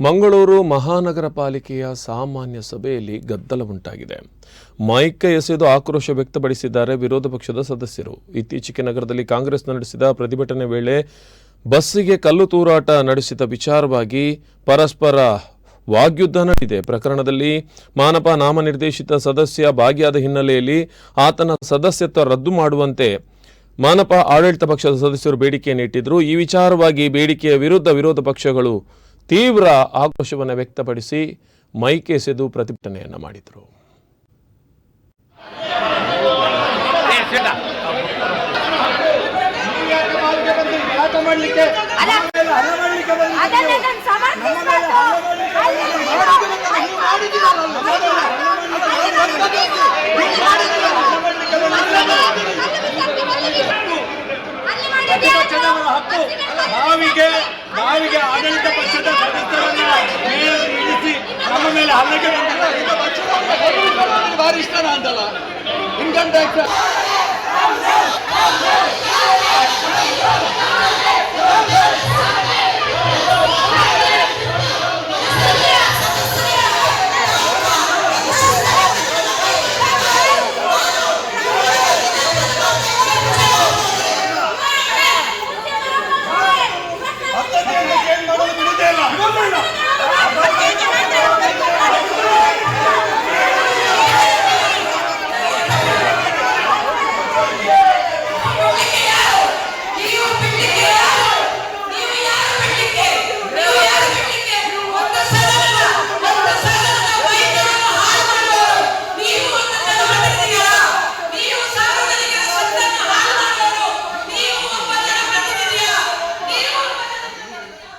ಮಂಗಳೂರು ಮಹಾನಗರ ಪಾಲಿಕೆಯ ಸಾಮಾನ್ಯ ಸಭೆಯಲ್ಲಿ ಗದ್ದಲ ಉಂಟಾಗಿದೆ. ಮೈಕ ಎಸೆದು ಆಕ್ರೋಶ ವ್ಯಕ್ತಪಡಿಸಿದ್ದಾರೆ ವಿರೋಧ ಪಕ್ಷದ ಸದಸ್ಯರು. ಇತ್ತೀಚೆಗೆ ನಗರದಲ್ಲಿ ಕಾಂಗ್ರೆಸ್ ನಡೆಸಿದ ಪ್ರತಿಭಟನೆ ವೇಳೆ ಬಸ್ಸಿಗೆ ಕಲ್ಲು ತೂರಾಟ ನಡೆಸಿದ ವಿಚಾರವಾಗಿ ಪರಸ್ಪರ ವಾಗ್ಯುದ್ಧ ನಡೆದಿದೆ. ಪ್ರಕರಣದಲ್ಲಿ ಮಾನಪ ನಾಮನಿರ್ದೇಶಿತ ಸದಸ್ಯ ಭಾಗಿಯಾದ ಹಿನ್ನೆಲೆಯಲ್ಲಿ ಆತನ ಸದಸ್ಯತ್ವ ರದ್ದು ಮಾಡುವಂತೆ ಮಾನಪ ಆಡಳಿತ ಪಕ್ಷದ ಸದಸ್ಯರು ಬೇಡಿಕೆಯನ್ನು ಇಟ್ಟಿದ್ರು ಈ ವಿಚಾರವಾಗಿ ಬೇಡಿಕೆಯ ವಿರುದ್ಧ ವಿರೋಧ ಪಕ್ಷಗಳು ತೀವ್ರ ಆಕ್ರೋಶವನ್ನು ವ್ಯಕ್ತಪಡಿಸಿ ಮೈಕೆಸೆದು ಪ್ರತಿಭಟನೆಯನ್ನು ಮಾಡಿದರು ನಾವಿಗೆ ನಾವಿಗೆ ಆಡಳಿತ ಪಕ್ಷದ ಸದಸ್ಯರನ್ನ ಇಳಿಸಿ ನಮ್ಮ ಮೇಲೆ ಹಲ್ಲೆಗೆ ಭಾರಿ ಇಷ್ಟನ ಅಂತಲ್ಲ ಇನ್ಕಮ್ ಟ್ಯಾಕ್ಸ್.